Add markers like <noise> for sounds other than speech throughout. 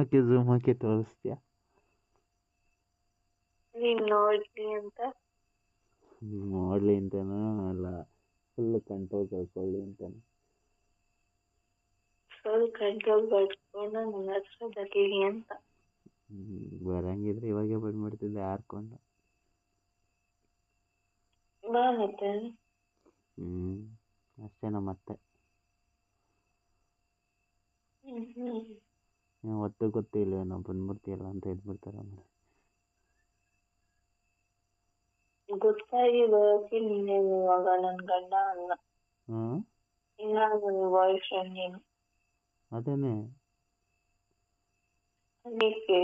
ಹಾಕಿ zoom ಹಾಕಿ ತೋರಿಸ್ತೀಯ? ನೀನ್ ನೋಡ್ಲಿ ಅಂತ. ನೋಡಲಿ ಅಂತನೋ? ಅಲ್ಲ ಫುಲ್ ಕಂಟ್ರೋಲ್ ಕಳ್ಕೊಳ್ಳಿ ಅಂತಾನೆ? ಫುಲ್ ಕಂಟ್ರೋಲ್ ಪಡ್ಕೊಂಡು ನನ್ನ ಹತ್ರ ಬರ್ಲಿ ಅಂತ. ಹ್ಮ್, ಬರಂಗಿದ್ರೆ ಇವಾಗೆ ಬಂದ್ಬಿಡ್ತಿದ್ದೆ ಹಾರ್ಕೊಂಡು ಬಾ ಮತ್ತೆ. ಹ್ಞೂ ಅಷ್ಟೇನ ಮತ್ತೆ? ಹ್ಮ್ ಹ್ಮ್. ನೀವು ಒತ್ತು ಗೊತ್ತಿಲ್ಲ ಏನೋ ಬಂದ್ಬಿಡ್ತೀಯಲ್ಲ ಅಂತ ಇದ್ಬಿಡ್ತಾರೆ ಆಮೇಲೆ. ಗೊತ್ತಾಗಿ ಬರೋಕೆ ನೀನೇನು ಇವಾಗ ನನ್ನ ಗಂಡ ಅಲ್ಲ. ಹ್ಮ್? ಇಲ್ಲ ನನ್ ಬಾಯ್ ಫ್ರೆಂಡ್ ನೀನು. ಅದೇನೇ? ಅದಕ್ಕೆ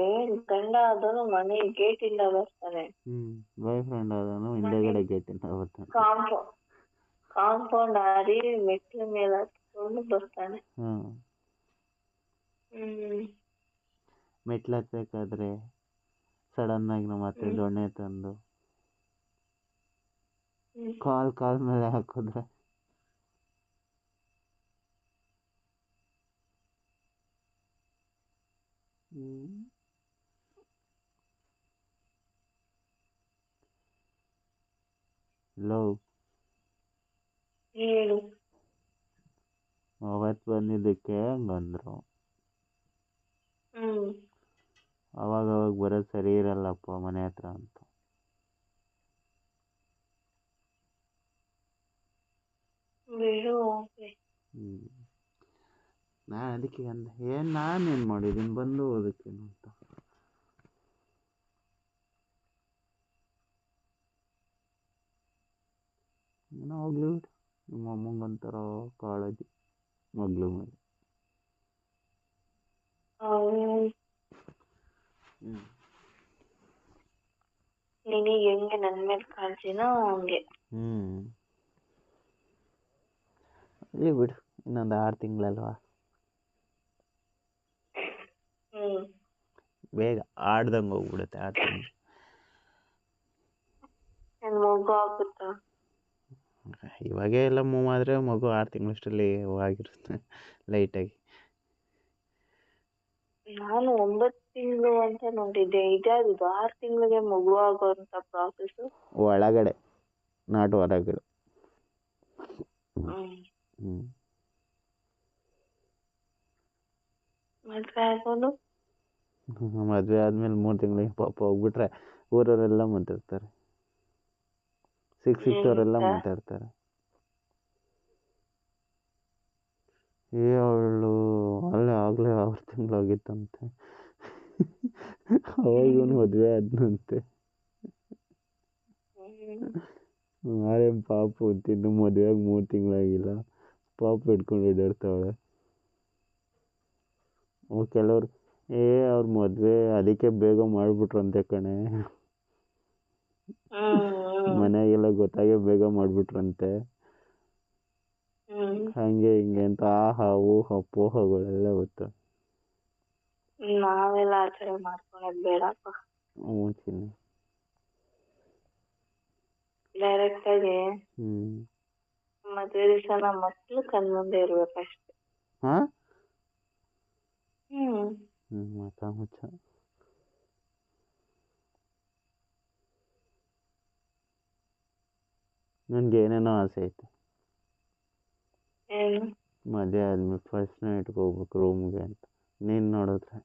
ಗಂಡ ಆದವನು ಮನೆ ಗೇಟ್ ಇಂದ ಬರ್ತಾನೆ. ಹ್ಮ್ ಬಾಯ್ ಫ್ರೆಂಡ್ ಆದನು ಹಿಂದೆಗಡೆ ಇಂದ ಬರ್ತಾನೆ. ಕಾಂಪೌಂಡ್ ಕಾಂಪೌಂಡ್ ಹಾರಿ ಮೆಟ್ಲ ಮೇಲೆ ಹತ್ಕೊಂಡು ಬರ್ತಾನೆ. ಹ್ಮ್. ಮೆಟ್ಲು ಹತ್ಬೇಕಾದ್ರೆ ಸಡನ್ನಾಗಿ ನಮ್ಮ ಹ್ಮ್. ದೊಣ್ಣೆ ತಂದು ಕಾಲ್ ಕಾಲ್ ಮೇಲೆ ಹಾಕಿದ್ರೆ. ಲವ್ ಹೇಳು. ಅವತ್ತು ಬಂದಿದ್ದಕ್ಕೆ ಹಂಗಂದ್ರು ಹ್ಮ್ ಅವಾಗ ಅವಾಗ ಬರೋದು ಸರಿ ಇರಲ್ಲಪ್ಪ ಮನೆ ಹತ್ರ ಅಂತ. ಬಿಡು ಹೋಗ್ಲಿ. ಹ್ಞೂ ನಾನು ಅದಕ್ಕೆ ಅಂದೆ ಏನು ನಾನೇನು ಮಾಡಿದ್ದೀನಿ ಬಂದು ಅದಕ್ಕೆ ಅಂತ. ಏನೋ ಹೋಗ್ಲಿ ಬಿಡು. ನಿಮ್ಮ ಅಮ್ಮಂಗೆ ಒಂಥರ ಕಾಳಜಿ ಮಗ್ಳು ಮೇಲೆ. ಹ್ಞೂ ನಿನಗೆ ಹೆಂಗೆ ನನ್ನ ಮೇಲೆ ಕಾಳ್ಜಿನೋ ಹಂಗೆ. ಹ್ಞೂ ಅಲ್ಲಿ ಬಿಡು ಇನ್ನೊಂದು ಆರು ತಿಂಗಳಲ್ವಾ. ಹ್ಮ್. ಬೇಗ ಆಡ್ದಂಗೆ ಹೋಗ್ಬಿಡುತ್ತೆ ಆರು ತಿಂಗಳು. ನನ್ ಮಗು ಆಗುತ್ತಾ ಇವಾಗೇ ಎಲ್ಲ ಮೂವ್ ಆದರೆ ಮಗು ಆರು ತಿಂಗಳಷ್ಟರಲ್ಲಿ ಆಗಿರುತ್ತೆ ಲೈಟಾಗಿ ನಾನು ಒಂಬತ್ತು ತಿಂಗಳು ಅಂತ ನೋಡಿದ್ದೆ. ಇದ್ಯಾವ್ದು ಆರು ತಿಂಗಳಿಗೆ ಮಗು ಆಗೋಂತ ಪ್ರಾಸೆಸ್ ಒಳಗಡೆ ನಾಟ್ ಹೊರಗಡೆ. ಹ್ಮ್. ಮದ್ವೆ ಆಗೋದು? ಮದುವೆ ಆದಮೇಲೆ ಮೂರು ತಿಂಗಳಿಗೆ ಪಾಪ ಹೋಗ್ಬಿಟ್ರೆ ಊರವರೆಲ್ಲ ಮಾತಾಡ್ತಾರೆ. ಸಿಕ್ಸ್ ಸಿಕ್ತವರೆಲ್ಲ ಏನಂತ? ಮಾತಾಡ್ತಾರೆ. ಏ ಅವಳು ಅಲ್ಲೇ ಆಗಲೇ ಆರು ತಿಂಗಳಾಗಿತ್ತಂತೆ. <laughs> ಅವಾಗ ಇವನು ಮದುವೆ ಆದ್ನಂತೆ. ಆರೇನು ಪಾಪು ಇನ್ನು ಮದುವೆಯಾಗಿ ಮೂರು ತಿಂಗಳಾಗಿಲ್ಲ. ಪಾಪು ಹಿಡ್ಕೊಂಡು ಓಡಾಡ್ತಾವಳೆ. ಅವು ಕೆಲವ್ರು ಏ ಅವ್ರ ಮದುವೆ ಅದಕ್ಕೆ ಬೇಗ ಮಾಡಿಬಿಟ್ರಂತೆ ಕಣೆ. ಮನೆಯಾಗೆಲ್ಲ ಮನೆಗೆಲ್ಲ ಗೊತ್ತಾಗೆ ಬೇಗ ಮಾಡಿಬಿಟ್ರಂತೆ. ಹಂಗೆ ಹಾಗೆ ಅಂತ ಆಹಾ ಹಾವು ಅಪೋಹಗಳೆಲ್ಲ ಗೊತ್ತು. ನಾವೆಲ್ಲ ಆಚರಣೆ ಮಾಡ್ಕೊಳೋದ್ ಬೇಡಪ್ಪ. ಹ್ಞೂ ಚಿನ್ನಿ ಡೈರೆಕ್ಟ್ ಆಗಿ ಹ್ಞೂ ಮದ್ವೆ ದಿವಸ ನಮ್ಮ ಮಕ್ಳು ಕಣ್ ಮುಂದೆ ಇರ್ಬೇಕಷ್ಟೆ ಹಾಂ? ಹ್ಮ್. ಹ್ಞೂ ಮಚ್ಚ ಮಚ್ಚ. ನನಗೆ ಏನೇನೋ ಆಸೆ ಐತೆ? ಏನು? ಮದುವೆ ಆದ್ಮೇಲೆ ಫಸ್ಟ್ ನೈಟ್ಗೆ ಹೋಗ್ಬೇಕು ರೂಮ್ಗೆ ಅಂತ. ನೀನು ನೋಡಿದ್ರೆ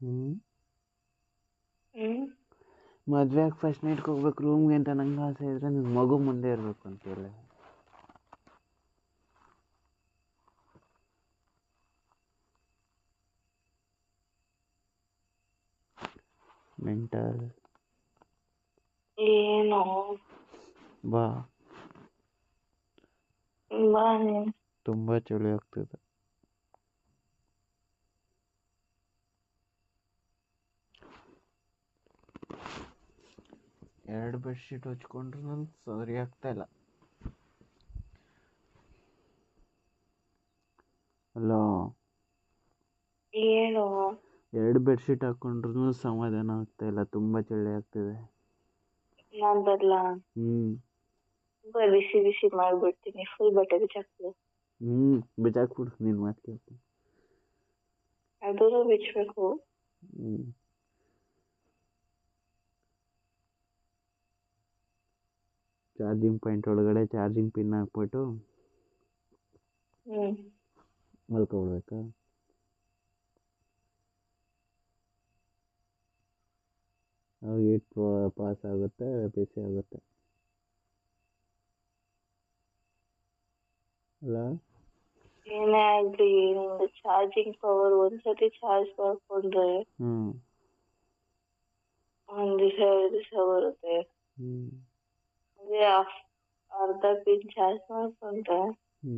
ಹ್ಞೂ ಹ್ಮ್. ಮದುವೆಗೆ ಫಸ್ಟ್ ನೈಟ್ಗೆ ಹೋಗ್ಬೇಕು ರೂಮ್ಗೆ ಅಂತ ನಂಗೆ ಆಸೆ ಇದ್ರೆ ನಿನ್ನ ಮಗು ಮುಂದೆ ಇರಬೇಕು ಅಂತೆಲ್ಲ ಮೆಂಟಲ್ ಏನೋ. ಬಾ. ಬಾ ನೀನ್ ತುಂಬ ಚಳಿ ಆಗ್ತಿದೆ. ಎರಡು ಬೆಡ್ಶೀಟ್ ಹಚ್ಕೊಂಡ್ರು ನಾನು ಸರಿ ಆಗ್ತಾ ಇಲ್ಲ. ಹಲೋ. ಏನು ಎರಡು ಬೆಡ್ಶೀಟ್ ಹಾಕೊಂಡ್ರು ಸಮಾಧಾನ ಆಗ್ತಾ ಇಲ್ಲ. ತುಂಬಾ ಚಳಿ ಆಗ್ತಿದೆ. ಹ್ಮ್ ಬರ್ಲಾ? ಹ್ಞೂ ತುಂಬಾ ಬಿಸಿ ಬಿಸಿ ಮಾಡ್ಬಿಡ್ತೀನಿ. ಫುಲ್ ಬಟ್ಟೆ ಬಿಚ್ಚಾಕ್ತೀನಿ ಹ್ಮ್ ಬಿಚ್ಚಾಕ್ಬಿಡು ನೀನ್ ಮಾತು ಕೇಳ್ತೀನಿ. ಅದನ್ನು ಬಿಚ್ಚಬೇಕು ಚಾರ್ಜಿಂಗ್ ಪಾಯಿಂಟ್ ಒಳಗಡೆ ಚಾರ್ಜಿಂಗ್ ಪಿನ್ ಹಾಕ್ಬಿಟ್ಟು ಹ್ಮ್. ಮಲ್ಕೊಬಿಡ್ಬೇಕಾ ಅವಾಗ ಹೀಟ್ ಪಾಸ್ ಆಗುತ್ತೆ ಬಿಸಿ ಆಗುತ್ತೆ. ಅಲ್ಲ ಏನೇ ಆಗ್ಲಿ ನಿಮ್ದು ಚಾರ್ಜಿಂಗ್ ಪವರ್ ಒಂದ್ಸತಿ ಚಾರ್ಜ್ ಮಾಡ್ಕೊಂಡ್ರೆ ಹ್ಞೂ ಒಂದ್ ದಿವಸ ಎರಡು ದಿವಸ ಬರುತ್ತೆ ಹ್ಞೂ ಅದೇ ಅರ್ಧ ಪಿನ್ ಚಾರ್ಜ್ ಮಾಡ್ಕೊಂಡ್ರೆ ಹ್ಞೂ